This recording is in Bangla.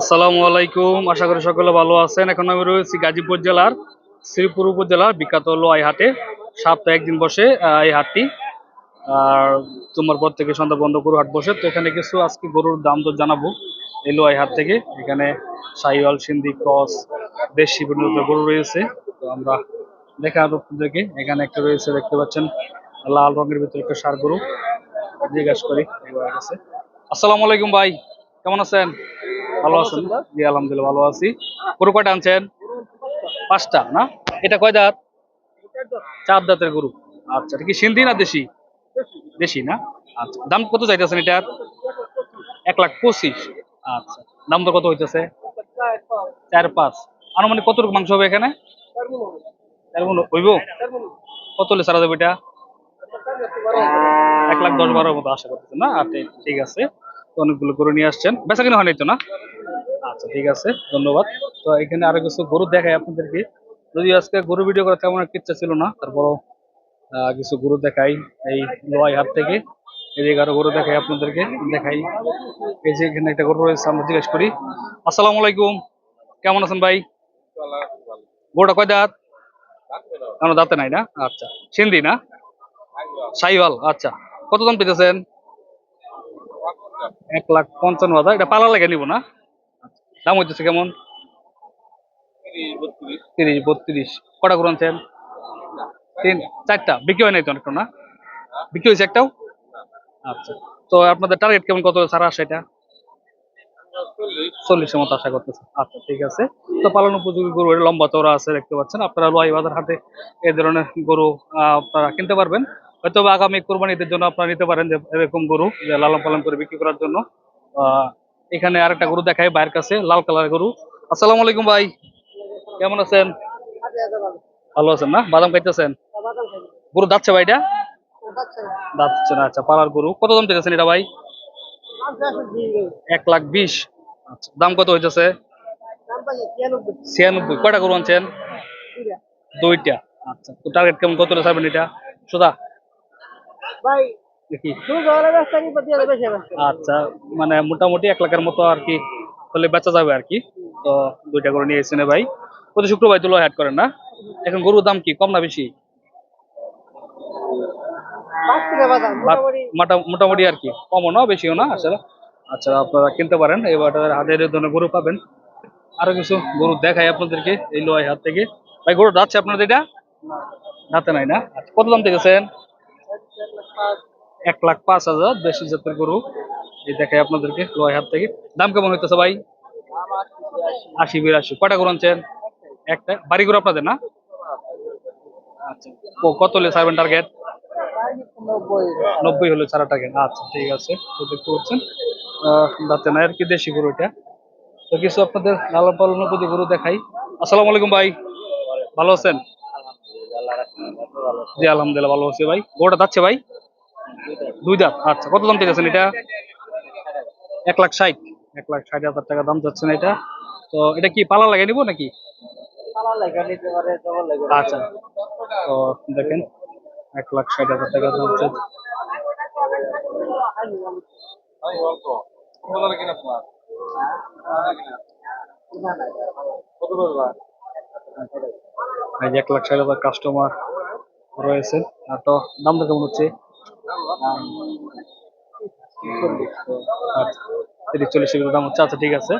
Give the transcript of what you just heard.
আসসালামু আলাইকুম। আশা করি সকলে ভালো আছেন। এখন আমি রয়েছি গাজীপুর জেলার শ্রীপুর উপজেলার বিখ্যাত হলো এই হাটে সপ্তাহে একদিন বসে এই হাটটি। আর তোমার পর থেকে সন্ধ্যা বন্ধ গরু হাট বসে। তো এখানে কিছু আজকে গরুর দাম দর জানাব এই হাট থেকে। এখানে সাইওয়াল, সিন্ধি, ক্রস, দেশি বিভিন্ন গরু রয়েছে। তো আমরা দেখা আপনাদেরকে। এখানে একটা রয়েছে, দেখতে পাচ্ছেন, লাল রঙের ভিতরে একটা সার গরু। জিজ্ঞাসা করি আসসালামু আলাইকুম ভাই, কেমন আছেন? ভালো আছেন জি, আলহামদুলিল্লাহ ভালো আছি। গরু কয়টা আনছেন? পাঁচটা, না? এটা কয় দাঁত? চার দাঁতের গরু। আচ্ছা এটা কি সিন্ধি না দেশি? দেশি না? আচ্ছা দাম কত চাইতেছেন এটা এক লাখ পঁচিশ। আচ্ছা দাম তো কত হইতেছে? চার পাঁচ। আনুমানিক কতটুকু মাংস হবে এখানে? হইব? কত হলে সারা যাবে এটা? এক লাখ দশ বারোর মতো আশা করতেছেন না? আচ্ছা ঠিক আছে। অনেকগুলো গরু নিয়ে আসছেন। বেচা কিনা হয় নাই তো না? আচ্ছা ঠিক আছে, ধন্যবাদ। তো এখানে আরও কিছু গরু দেখাই আপনাদেরকে। যদি আজকে গরু ভিডিও করা তেমন একটা ইচ্ছা ছিল না, তারপরও কিছু গরু দেখাই এই লোয়াই হাট থেকে। যে আরও গরু দেখাই আপনাদেরকে, দেখাই। এই যে এখানে একটা গরু রয়েছে, আমরা জিজ্ঞেস করি, আসসালামু আলাইকুম, কেমন আছেন ভাই? গরুটা কয় দাঁত? দাঁতে নাই না? আচ্ছা সিন্ধি না? সাইওয়াল আচ্ছা কত দাম পেতেছেন? এক লাখ পঞ্চান্ন হাজার। এটা পালা লেগে নিব না। দাম হইতেছে কেমন? তিরিশ, বত্রিশ। কটা করে তিন, চারটা। বিক্রি হয় নাই তো অনেকটা না? বিক্রি হয়েছে একটাও? আচ্ছা। তো আপনাদের টার্গেট কেমন? কত ছাড়া আসে এটা? চল্লিশের মতো আশা করতেছে। আচ্ছা ঠিক আছে। তো পালন উপযোগী গরু লম্বা চওড়া আছে, দেখতে পাচ্ছেন। আপনারা লোয়াই বাজার হাটে এই ধরনের গরু আপনারা কিনতে পারবেন। হয়তো বা আগামী কোরবানিদের জন্য আপনারা নিতে পারেন যে এরকম গরু লালন পালন করে বিক্রি করার জন্য। এখানে আরেকটা গরু দেখাই বাইরের কাছে, লাল কালার গরু। আসসালামু আলাইকুম ভাই। কেমন আছেন? ভালো আছেন না? বাদাম খাইতেছেন? গরু যাচ্ছে ভাইটা যাচ্ছে না আচ্ছা পালার গরু। কত দাম চাইতেছেন এটা ভাই? এক লাখ বিশ। আচ্ছা দাম কত হইতেছে? ছিয়ানব্বই। কয়টা গরু আনছেন? দুইটা। আচ্ছা তো টার্গেট কেমন? কত ছাড়বেন এটা? সুদা আচ্ছা মানে মোটামুটি এক লাখের মতো আর কি হলে বেচা যাবে আর কি। তো দুইটা করে নিয়ে এসেছেন ভাই। প্রতি শুক্রবার তুলো অ্যাড করেন না। এখন গরুর দাম কি? কম না বেশি? মোটামুটি। আর কি। কমও না বেশিও না আসলে আচ্ছা আপনারা কিনতে পারেন। এবার হাতের ধরনের গরু পাবেন। আরও কিছু গরু দেখাই আপনাদেরকে এই লোয়াই হাত থেকে। ভাই গরু যাচ্ছে আপনাদের এটা? দাঁতে নাই না? আচ্ছা, কত দাম থেকেছেন এক লাখ পাঁচ হাজার দেশি জাতের গরু। এই দেখাই আপনাদেরকে লোয়াই হাত থেকে। দাম কেমন হইতেছে ভাই? আশি, বিরাশি। কটা গরু আনছেন? একটা। বাড়ি গরু আপনাদের না? আচ্ছা। কত হলে সার্ভেন টার্গেট নব্বই হলো ছাড়া টার্গেট আচ্ছা ঠিক আছে। তো দেখতে পাচ্ছেন। দাঁতে নাই আর কি দেশি গরু এটা। তো কিছু আপনাদের লালন পালন প্রতি গরু দেখাই। আসসালামু আলাইকুম ভাই। ভালো আছেন? জি, আলহামদুলিল্লাহ, ভালো আছি ভাই। গরুটা যাচ্ছে ভাই? দুই দাঁত আচ্ছা। কত দাম চাইছেন এটা? এক লাখ ষাট। এক লাখ ষাট হাজার টাকা দাম যাচ্ছে না এটা। তো এটা কি পালা লাগিয়ে নিবো নাকি? আচ্ছা। তো দেখেন এক লাখ ষাট হাজার টাকা দাম হচ্ছে এক লাখ ষাট হাজার কাস্টমার রয়েছে। আর তো দামটা কেমন হচ্ছে? তিরিশ চল্লিশ দাম হচ্ছে। আচ্ছা ঠিক আছে।